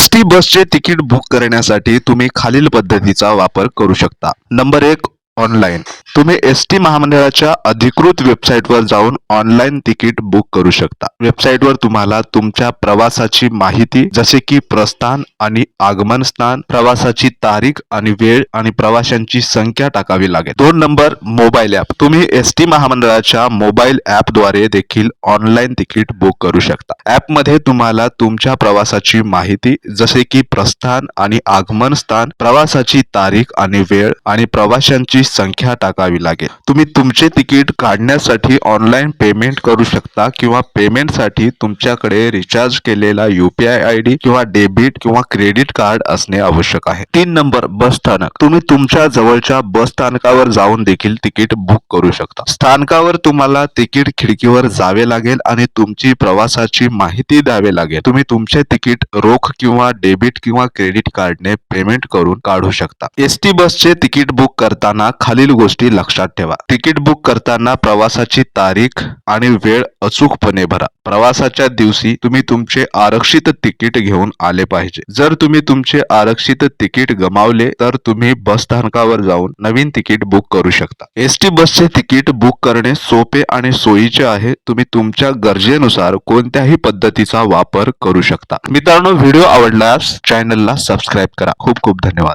S T बसचे ticket book करण्यासाठी तुम्ही खालील पद्धतीचा वापर करू शकता. नंबर एक ऑनलाईन तुम्ही एस टी महामंडळाच्या अधिकृत वेबसाईटवर जाऊन ऑनलाईन तिकीट बुक करू शकता. वेबसाईटवर तुम्हाला तुमच्या प्रवासाची माहिती जसे की प्रस्थान आणि आगमन स्थान प्रवासाची तारीख आणि वेळ आणि प्रवाशांची संख्या टाकावी लागेल. दोन नंबर मोबाईल ऍप तुम्ही एस टी महामंडळाच्या मोबाईल ॲपद्वारे देखील ऑनलाईन तिकीट बुक करू शकता. ॲपमध्ये तुम्हाला तुमच्या प्रवासाची माहिती जसे की प्रस्थान आणि आगमन स्थान प्रवासाची तारीख आणि वेळ आणि प्रवाशांची संख्या टाका टाकावी लागेल. तुम्ही तुमचे तिकीट काढण्यासाठी ऑनलाईन पेमेंट करू शकता किंवा पेमेंटसाठी तुमच्याकडे रिचार्ज केलेला युपीआय आय डी किंवा डेबिट किंवा क्रेडिट कार्ड असणे आवश्यक आहे. तीन नंबर बस स्थानक. तुम्ही तुमच्या जवळच्या बस स्थानकावर जाऊन देखील तिकीट बुक करू शकता. स्थानकावर तुम्हाला तिकीट खिडकीवर जावे लागेल आणि तुमची प्रवासाची माहिती द्यावी लागेल. तुम्ही तुमचे तिकीट रोख किंवा डेबिट किंवा क्रेडिट कार्डने पेमेंट करून काढू शकता. एस टी बसचे तिकीट बुक करताना खालील गोष्टी लक्षात ठेवा. तिकीट बुक करताना प्रवासाची तारीख आणि वेळ अचूकपणे भरा. प्रवासाच्या दिवशी तुम्ही तुमचे आरक्षित तिकीट घेऊन आले पाहिजे. जर तुम्ही तुमचे आरक्षित तिकीट गमावले तर तुम्ही बस स्थानकावर जाऊन नवीन तिकीट बुक करू शकता. एस टी बसचे तिकीट बुक करणे सोपे आणि सोयीचे आहे. तुम्ही तुमच्या गरजेनुसार कोणत्याही पद्धतीचा वापर करू शकता. मित्रांनो व्हिडिओ आवडल्यास चॅनलला सबस्क्राईब करा. खूप खूप धन्यवाद.